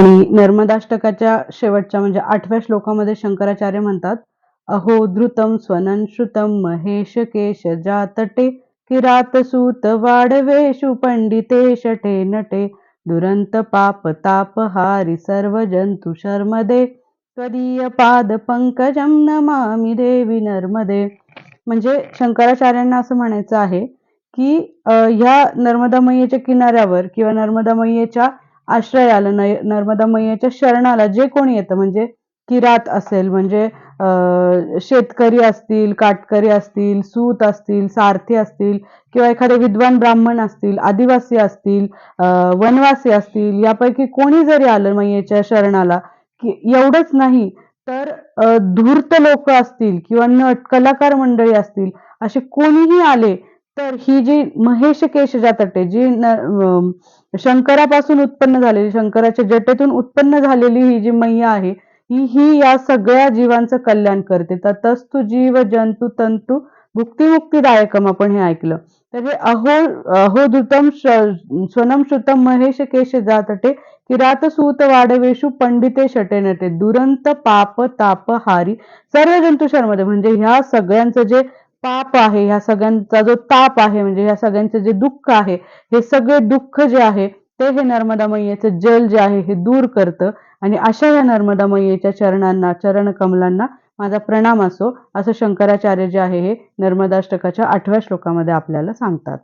आणि नर्मदाष्टकाच्या शेवटच्या म्हणजे आठव्या श्लोकामध्ये शंकराचार्य म्हणतात अहो धृतम स्वनं श्रुतम महेश केश जातटे किरात सूत वाढवेशु पंडिते शटे नटे दुरंत पाप तापहारी सर्व जंतु शर्मदे त्वदीय पाद पंकजम नमामि देवी नर्मदे. म्हणजे शंकराचार्यांना असं म्हणायचं आहे की ह्या नर्मदा मैयेच्या किनाऱ्यावर किंवा नर्मदा मैयेच्या आश्रयाला नय नर्मदा मैयेच्या शरणाला जे कोणी येतं म्हणजे किरात असेल म्हणजे शेतकरी असतील काटकरी असतील सूत असतील सारथी असतील किंवा एखादे विद्वान ब्राह्मण असतील आदिवासी असतील वनवासी असतील यापैकी कोणी जरी आलं मैयेच्या शरणाला की एवढंच नाही तर धूर्त लोक असतील किंवा नट कलाकार मंडळी असतील असे कोणीही आले तर ही जी महेश केश जातटे जी शंकरापासून उत्पन्न झालेली शंकराच्या जटेतून उत्पन्न झालेली ही जी मैया आहे ही ही या सगळ्या जीवांचं कल्याण करते. ततस्तु जीव जंतू तंतू भुक्तिमुक्तीदायकम आपण हे ऐकलं. तर हे अहो अहो दुतम स्वनम श्रुतम महेश केश जातटे किरात सूत वाडवेशु पंडिते शटे नटे दुरंत पाप ताप हारी सर्व जंतू शर्मदे म्हणजे ह्या सगळ्यांचं जे पाप आहे ह्या सगळ्यांचा जो ताप आहे म्हणजे ह्या सगळ्यांचं जे दुःख आहे हे सगळे दुःख जे आहे ते हे नर्मदा मैयेचं जल जे आहे हे दूर करतं. आणि अशा या नर्मदा मैयेच्या चरणांना चरण कमलांना माझा प्रणाम असो. असं शंकराचार्य जे आहे हे नर्मदाष्टकाच्या आठव्या श्लोकामध्ये आपल्याला सांगतात.